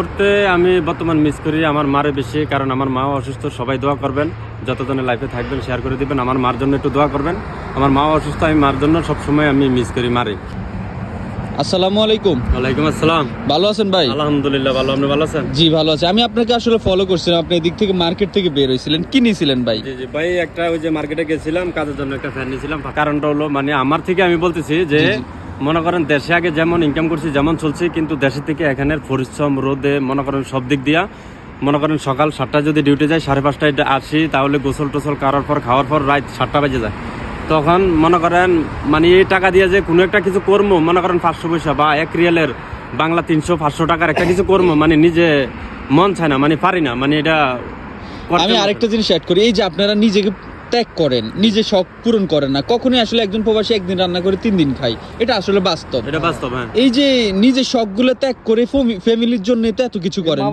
করতে আমি বর্তমান মিস করি আমার মারে বেশি কারণ আমার মাও অসুস্থ সবাই দোয়া করবেন। যতজনে লাইফে থাকবেন শেয়ার করে দিবেন আমার মার জন্য একটু দোয়া করবেন। আমার মাও অসুস্থ আমি মার জন্য সবসময় আমি মিস করি মারে। আসসালামু আলাইকুম। ওয়ালাইকুম আসসালাম। ভালো আছেন ভাই? আলহামদুলিল্লাহ ভালো। আপনি ভালো আছেন? জি ভালো আছে। আমি আপনাকে আসলে ফলো করছিলাম আপনি এদিক থেকে মার্কেট থেকে বের হয়েছিলেন। কি নিয়েছিলেন ভাই? জি জি ভাই একটা ওই যে মার্কেটে গেছিলাম কাজের জন্য একটা ফ্যান নিয়েছিলাম। কারণটা হলো মানে আমার থেকে আমি বলতেছি যে মনে করেন দেশে আগে যেমন ইনকাম করছি যেমন চলছি কিন্তু দেশের থেকে এখানের পরিশ্রম রোদে মনে করেন সব দিক দিয়া মনে করেন সকাল সাতটায় যদি ডিউটি যায় সাড়ে পাঁচটায় আসি তাহলে গোসল টোসল করার পর খাওয়ার পর রাত সাতটা বেজে যায়। তখন মনে করেন মানে এই টাকা দিয়ে যে কোনো একটা কিছু করব মনে করেন পাঁচশো পয়সা বা এক রিয়েলের বাংলা তিনশো পাঁচশো টাকার একটা কিছু কর্ম মানে নিজে মন চায় না মানে পারি না মানে এটা আমি আরেকটা জিনিস অ্যাড করি এই যে আপনারা নিজেকে ত্যাগ করেন নিজে শখ পূরণ করেন না। কখনোই আসলে একজন প্রবাসী একদিন রান্না করে তিন দিন খাই এটা আসলে বাস্তব। এটা বাস্তব হ্যাঁ। এই যে নিজের শখগুলো ত্যাগ করে ফ্যামিলির জন্য তো এত কিছু করেন।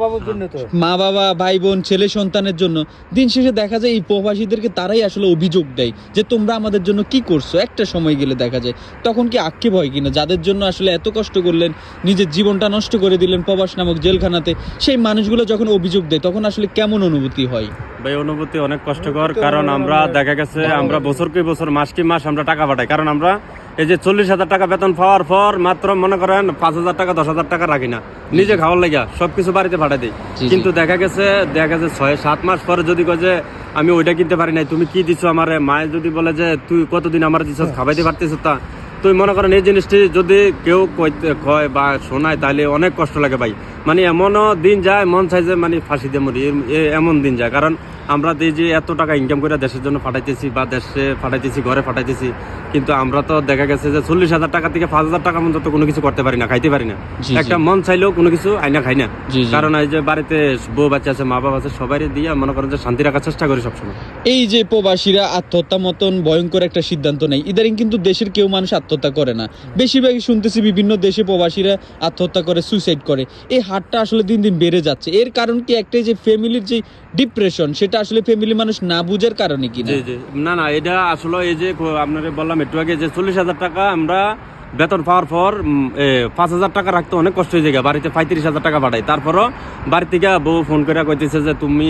মা বাবা ভাই বোন ছেলে সন্তানের জন্য। দিন শেষে দেখা যায় এই প্রবাসীদেরকে তারাই আসলে অভিযোগ দেয় যে তোমরা আমাদের জন্য কি করছ? একটা সময় গেলে দেখা যায়। তখন কি আক্ষেপ হয় কিনা? যাদের জন্য আসলে এত কষ্ট করলেন নিজের জীবনটা নষ্ট করে দিলেন প্রবাস নামক জেলখানাতে সেই মানুষগুলো যখন অভিযোগ দেয় তখন আসলে কেমন অনুভূতি হয়? ভাই অনুভূতি অনেক কষ্টকর। কারণ আমরা দেখা গেছে আমরা বছর কি বছর মাস কি মাস আমরা টাকা পাঠাই। কারণ আমরা এই যে চল্লিশ হাজার টাকা বেতন পাওয়ার পর মাত্র মনে করেন পাঁচ হাজার টাকা দশ হাজার টাকা রাখি না। নিজে খাওয়ার লাগা সবকিছু বাড়িতে পাঠাই দিই। কিন্তু দেখা গেছে দেখা গেছে ছয় সাত মাস পরে যদি কয় যে আমি ওইটা কিনতে পারি নাই তুমি কি দিছো আমার? মায়ের যদি বলে যে তুই কতদিন আমার দিছ খাবাইতে পারতেছো তা? তুই মনে করেন এই জিনিসটি যদি কেউ কয় বা শোনায় তাহলে অনেক কষ্ট লাগে ভাই। মানে এমনও দিন যায় মন চাই যে মানে ফাঁসি দিয়ে মরি। এমন দিন যায়। কারণ আমরা এই যে এত টাকা ইনকাম করে দেশের জন্য পাঠাইতেছি বা দেশে পাঠাইতেছি ঘরে পাঠাইতেছি। কিন্তু আমরা তো দেখা গেছে যে চল্লিশ হাজার টাকা থেকে পাঁচ হাজার টাকা মতো কোনো কিছু করতে পারি না খাইতে পারি না। একটা মন চাইলেও কোনো কিছু আইনা খাই না। কারণ এই যে বাড়িতে বউ বাচ্চা আছে মা বাবা আছে সবাই দিয়ে মনে করেন যে শান্তি রাখার চেষ্টা করি সবসময়। এই যে প্রবাসীরা আত্মহত্যা মতন ভয়ঙ্কর একটা সিদ্ধান্ত নেই ইদারিং কিন্তু দেশের কেউ মানুষ আত্মহত্যা করে না। বেশিরভাগই শুনতেছি বিভিন্ন দেশে প্রবাসীরা আত্মহত্যা করে সুইসাইড করে। এই হারটা আসলে দিন দিন বেড়ে যাচ্ছে। এর কারণ কি? একটাই যে ফ্যামিলির যে ডিপ্রেশন সেটা আসলে ফ্যামিলি মানুষ না বুঝার কারণে কি না? না না, এটা আসলে এই যে আপনারা বললাম একটু আগে যে চল্লিশ হাজার টাকা আমরা বেতন পাওয়ার পর পাঁচ হাজার টাকা রাখতে অনেক কষ্ট হয়ে যায় বাড়িতে পঁয়ত্রিশ হাজার টাকা পাঠাই তারপরও বাড়ি থেকে বউ ফোন করে কইতেছে যে তুমি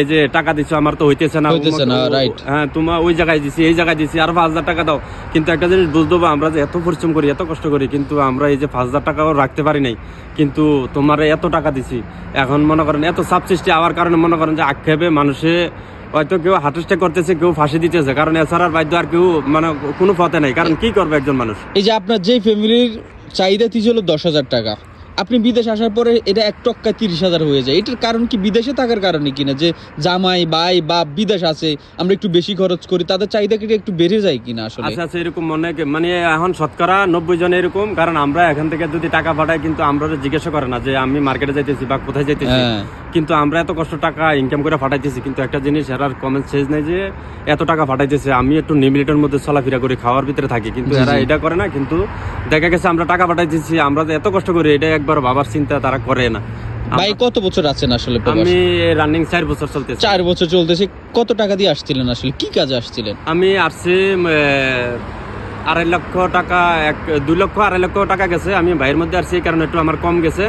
এই যে টাকা দিছো আমার তো হইতেছে না হইতেছে না, হ্যাঁ তোমার ওই জায়গায় দিছি এই জায়গায় দিছি আর পাঁচ হাজার টাকা দাও। কিন্তু একটা জিনিস বুঝতে হবে আমরা যে এত পরিশ্রম করি এত কষ্ট করি কিন্তু আমরা এই যে পাঁচ হাজার টাকাও রাখতে পারি নাই। কিন্তু তোমার এত টাকা দিছি। এখন মনে করেন এত চাপ সৃষ্টি হওয়ার কারণে মনে করেন যে আক্ষেপে মানুষে হয়তো কেউ হার্টেস্টে করতেছে কেউ ফাঁসি দিতেছে। কারণ এছাড়া বাধ্য আর কেউ মানে কোনো পথে নাই। কারণ কি করবে একজন মানুষ? এই যে আপনার যে ফ্যামিলির চাহিদা ছিল দশ হাজার টাকা আপনি বিদেশ আসার পরে এটা এক টক্কায় তিরিশ হাজার হয়ে যায়। এটার কারণ কি? বিদেশে থাকার কারণে কিনা যে জামাই ভাই বা বিদেশ আছে আমরা একটু বেশি খরচ করি তাদের চাহিদা কি একটু বেড়ে যায় কিনা আসলে? আচ্ছা আচ্ছা এরকম মনে মানে এখন শতকরা নব্বই জন এরকম কারণ আমরা এখান থেকে যদি টাকা পাঠাই কিন্তু আমরা জিজ্ঞাসা করে না যে আমি মার্কেটে যাইতেছি বা কোথায় যাইতেছি। হ্যাঁ। কিন্তু আমরা এত কষ্ট টাকা ইনকাম করে পাঠাইতেছি কিন্তু একটা জিনিস এরার কমেন্ট শেষ নেই যে এত টাকা পাঠাইতেছে আমি একটু নিমিলিটের মধ্যে চলাফেরা করি খাওয়ার ভিতরে থাকি কিন্তু এরা এটা করে না কিন্তু দেখা গেছে আমরা টাকা পাঠাইতেছি আমরা এত কষ্ট করি এটা একবার বাবার চিন্তা তারা করে না। ভাই কত বছর আছেন আসলে? আমি রানিং চার বছর চলতেছে। চার বছর চলতেছে কত টাকা দিয়ে আসছিলেন আসলে? কি কাজে আসছিলেন? আমি আসছি আড়াই লক্ষ টাকা এক দুই লক্ষ আড়াই লক্ষ টাকা গেছে আমি ভাইয়ের মধ্যে আসছি এই কারণে একটু আমার কম গেছে।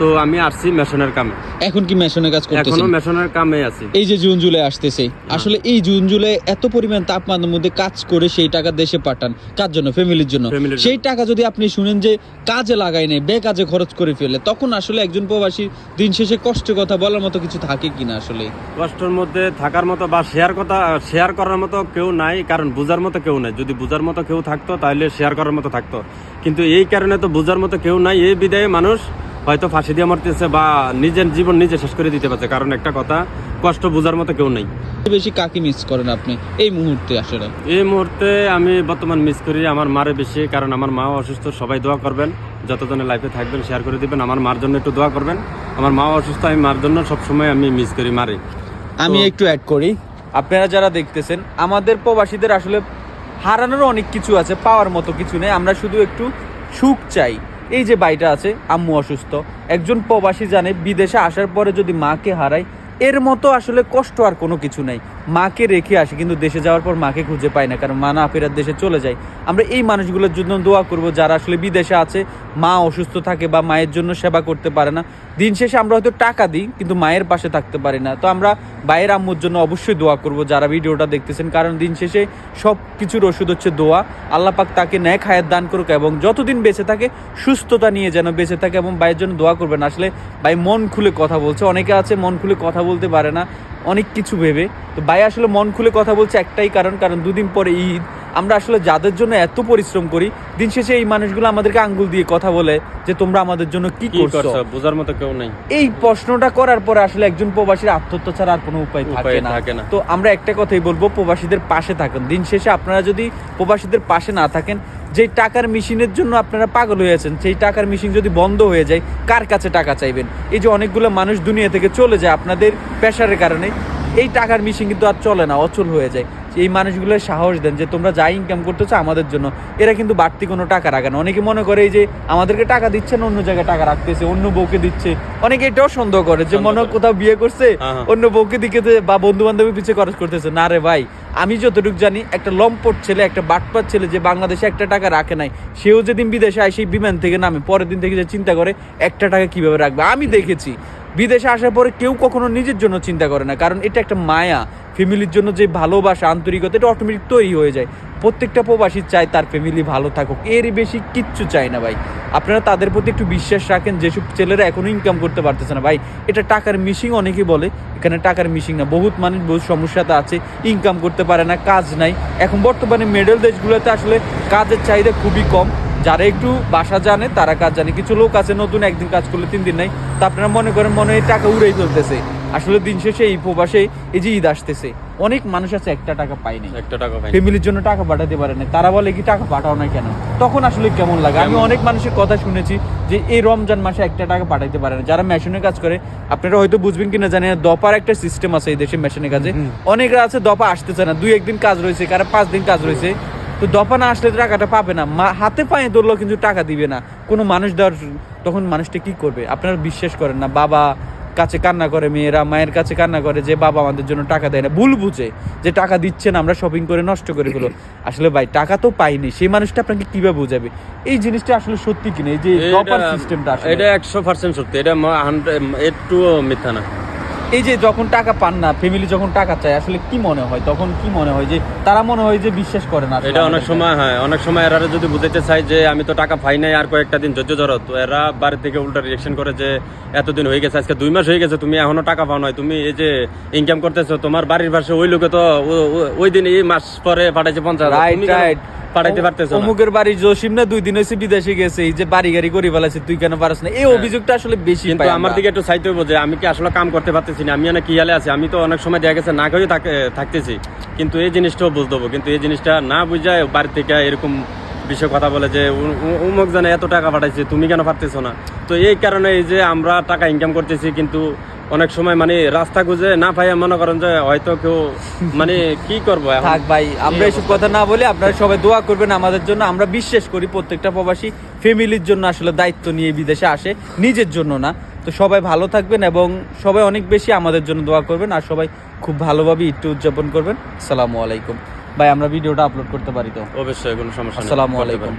তো আমি আসছি মেশনের কামে। এখন কি মেশনের কাজ এখনও মেশনের কামে আছি। এই যে জুন জুলাই আসতেছে আসলে এই জুন জুলাই এত পরিমাণ তাপমাত্রার মধ্যে কাজ করে সেই টাকা দেশে পাঠান। কার জন্য? ফ্যামিলির জন্য। সেই টাকা যদি আপনি শুনেন যে কাজে লাগাই নেই বেকাজে খরচ করে ফেলে তখন আসলে একজন প্রবাসী দিন শেষে কষ্টের কথা বলার মতো কিছু থাকে কিনা আসলে? কষ্টের মধ্যে থাকার মতো বা শেয়ার কথা শেয়ার করার মতো কেউ নাই কারণ বুঝার মতো কেউ নাই। যদি বুঝার মতো কেউ থাকতো তাহলে শেয়ার করার মতো থাকতো। কিন্তু এই কারণে তো বুঝার মতো কেউ নাই। এই বিদায়ে মানুষ হয়তো ফাঁসি দিয়ে মরতেছে বা নিজের জীবন নিজে শেষ করে দিতে পারছে। কারণ একটা কথা কষ্ট বোঝার মতো কেউ নেই। বেশি কাকে মিস করেন আপনি? এই মুহূর্তে আসলে। এই মুহূর্তে আমি বর্তমান মিস করি আমার মারে বেশি কারণ আমার মাও অসুস্থ সবাই দোয়া করবেন। যতজনে লাইফে থাকবেন শেয়ার করে দিবেন। আমার মার জন্য একটু দোয়া করবেন। আমার মাও অসুস্থ আমি মার জন্য সবসময় আমি মিস করি মারে। আমি একটু অ্যাড করি। আপনারা যারা দেখতেছেন আমাদের প্রবাসীদের আসলে হারানোর অনেক কিছু আছে পাওয়ার মতো কিছু নেই। আমরা শুধু একটু সুখ চাই। এই যে বাড়িটা আছে, আম্মু অসুস্থ, একজন প্রবাসী জানে বিদেশে আসার পরে যদি মাকে হারায়, এর মতো আসলে কষ্ট আর কোনো কিছু নাই। মাকে রেখে আসে, কিন্তু দেশে যাওয়ার পর মাকে খুঁজে পায় না, কারণ মা না ফেরার দেশে চলে যায়। আমরা এই মানুষগুলোর জন্য দোয়া করব যারা আসলে বিদেশে আছে, মা অসুস্থ থাকে বা মায়ের জন্য সেবা করতে পারে না। দিন শেষে আমরা হয়তো টাকা দিই, কিন্তু মায়ের পাশে থাকতে পারি না। তো আমরা ভাইয়ের আম্মুর জন্য অবশ্যই দোয়া করব যারা ভিডিওটা দেখতেছেন, কারণ দিন শেষে সব কিছুর ওষুধ হচ্ছে দোয়া। আল্লাহ পাক তাকে ন্যাক হায়াত দান করুক এবং যতদিন বেঁচে থাকে, সুস্থতা নিয়ে যেন বেঁচে থাকে এবং ভাইয়ের জন্য দোয়া করবেন। আসলে ভাই মন খুলে কথা বলছে, অনেকে আছে মন খুলে কথা বলতে পারে না। অনেক কিছু ভেবে। তো ভাই আসলে মন খুলে কথা বলছে একটাই কারণ কারণ দুদিন পরে ঈদ আমরা আসলে যাদের জন্য এত পরিশ্রম করি দিন শেষে এই মানুষগুলো আমাদেরকে আঙ্গুল দিয়ে কথা বলে যে তোমরা আমাদের জন্য কি করছ। বোঝার মতো কেউ নেই। এই প্রশ্নটা করার পরে আসলে একজন প্রবাসীর আত্মহত্যা ছাড়া আর কোনো উপায় থাকে না। তো আমরা একটা কথাই বলব প্রবাসীদের পাশে থাকুন। দিন শেষে আপনারা যদি প্রবাসীদের পাশে না থাকেন যেই টাকার মেশিনের জন্য আপনারা পাগল হয়ে আছেন সেই টাকার মেশিন যদি বন্ধ হয়ে যায় কার কাছে টাকা চাইবেন? এই যে অনেকগুলো মানুষ দুনিয়া থেকে চলে যায় আপনাদের প্রেশারের কারণে এই টাকার মেশিন কিন্তু আর চলে না অচল হয়ে যায়। এই মানুষগুলোর সাহস দেন যে তোমরা যা ইনকাম করতেছো আমাদের জন্য। এরা কিন্তু বাড়তি কোনো টাকা রাখে না। অনেকে মনে করে এই যে আমাদেরকে টাকা দিচ্ছে না অন্য জায়গায় টাকা রাখতেছে অন্য বউকে দিচ্ছে। অনেকে এটাও সন্দেহ করে যে মনে কোথাও বিয়ে করছে হ্যাঁ, হ্যাঁ। অন্য বউকে দিকে বা বন্ধু বান্ধবের পিছিয়ে খরচ করতেছে। না রে ভাই আমি যতটুকু জানি একটা লম্পট ছেলে একটা বাটপার ছেলে যে বাংলাদেশে একটা টাকা রাখে নাই সেও যেদিন বিদেশে আসে সেই বিমান থেকে নামে। পরের দিন থেকে যে চিন্তা করে একটা টাকা কীভাবে রাখবে? আমি দেখেছি বিদেশে আসার পরে কেউ কখনো নিজের জন্য চিন্তা করে না কারণ এটা একটা মায়া। ফ্যামিলির জন্য যে ভালোবাসা, আন্তরিকতা, এটা অটোমেটিক তৈরি হয়ে যায়। প্রত্যেকটা প্রবাসী চায় তার ফ্যামিলি ভালো থাকুক। এর বেশি কিচ্ছু চায় না ভাই। আপনারা তাদের প্রতি একটু বিশ্বাস রাখেন, যেসব ছেলেরা এখনও ইনকাম করতে পারতেছে না। ভাই, এটা টাকার মিশিং অনেকে বলে, এখানে টাকার মিশিং না। বহুত মানুষ, বহুত সমস্যাতে আছে ইনকাম করতে পারে না, কাজ নাই। এখন বর্তমানে মেডেল দেশগুলোতে আসলে কাজের চাহিদা খুবই কম। যারা একটু বাসা জানে, তারা কাজ জানে। কিছু লোক আছে নতুন, একদিন কাজ করলে তিন দিন নাই। তা আপনারা মনে করেন, মনে হয় টাকা উড়েই ফেলতেছে। আসলে দিন শেষে এই প্রবাসে এই যে ঈদ আসতেছে অনেক মানুষ আছে একটা টাকা পায়নি একটা টাকা পাই ফ্যামিলির জন্য টাকা পাঠাতে পারে না তারা বলে কি টাকা পাঠাও না কেন? তখন আসলে কেমন লাগে? আমি অনেক মানুষের কথা শুনেছি যে এই রমজান মাসে একটা টাকা পাঠাতে পারে না যারা মেশিনের কাজ করে আপনারা হয়তো বুঝবেন কিনা জানি না দপার একটা সিস্টেম আছে এই দেশে মেশিনের কাজে। অনেকরা আছে দপা আসতেছে না। দুই একদিন কাজ রয়েছে কারও পাঁচ দিন কাজ রয়েছে। তো দপা না আসলে টাকাটা পাবে না। মা- হাতে পায়ে ধরলেও কিন্তু টাকা দিবে না। কোনো মানুষ দেওয়ার তখন মানুষটা কি করবে? আপনারা বিশ্বাস করেন না। বাবা কাছে কান্না করে মেয়েরা মায়ের কাছে কান্না করে যে বাবা আমাদের জন্য টাকা দেয় না ভুল বুঝে যে টাকা দিচ্ছে না আমরা শপিং করে নষ্ট করে ফেলো আসলে ভাই টাকা তো পাইনি সেই মানুষটা আপনাকে কীভাবে বোঝাবে? এই জিনিসটা আসলে সত্যি কিনা? এই যে সিস্টেমটা এটা একশো পার্সেন্ট সত্যি এটা একটু মিথ্যা না। এই যে যখন টাকা পান না ফ্যামিলি যখন টাকা চায় আসলে কি মনে হয়? তখন কি মনে হয় যে তারা মনে হয় যে বিশ্বাস করে না? এটা অনেক সময় হ্যাঁ। অনেক সময় এরা যদি বুঝাইতে চাই যে আমি তো টাকা পাই নাই আর কয়েকটা দিন ধৈর্য ধরো তো এরা বাড়ি থেকে উল্টা রিয়েকশন করে যে এতদিন হয়ে গেছে আজকে দুই মাস হয়ে গেছে তুমি এখনও টাকা পাও নাই তুমি এই যে ইনকাম করতেছো তোমার বাড়ির পাশে ওই লোকে তো ওই দিন এই মাস পরে পাঠাইছে পঞ্চাশ হাজার। রাইট তুমি কেন রাইট পাঠাইতে পারতেছো অমুকের বাড়ি জসিম না দুই দিন হয়েছে বিদেশে গেছে এই যে বাড়ি গাড়ি করে ফেলাছে তুই কেন পারস না? এই অভিযোগটা আসলে বেশি কিন্তু আমার দিকে একটু চাইতে হইব যে আমি কি আসলে কাম করতে পারতেছি না? আমি অনেক কি আছি আমি তো অনেক সময় দেখা গেছে না থাক- থাকতেছি। কিন্তু এই জিনিসটাও বুঝতে হব কিন্তু এই জিনিসটা না বুঝায় বাড়ি থেকে এরকম বিষয় কথা বলে যে উমুক জানে এত টাকা পাঠাইছে তুমি কেন পারতেছো না? তো এই কারণে এই যে আমরা টাকা ইনকাম করতেছি কিন্তু অনেক সময় মানে রাস্তা খুঁজে না পাই মনে করেন যে হয়তো কেউ মানে কি করব থাক ভাই আমরা এসব কথা না বলে আপনারা সবাই দোয়া করবেন আমাদের জন্য। আমরা বিশ্বাস করি প্রত্যেকটা প্রবাসী ফ্যামিলির জন্য আসলে দায়িত্ব নিয়ে বিদেশে আসে নিজের জন্য না। তো সবাই ভালো থাকবেন এবং সবাই অনেক বেশি আমাদের জন্য দোয়া করবেন আর সবাই খুব ভালোভাবে ঈদটা উদযাপন করবেন। আসসালামু আলাইকুম। ভাই আমরা ভিডিওটা আপলোড করতে পারি তো? অবশ্যই কোনো সমস্যা আসসালামু আলাইকুম।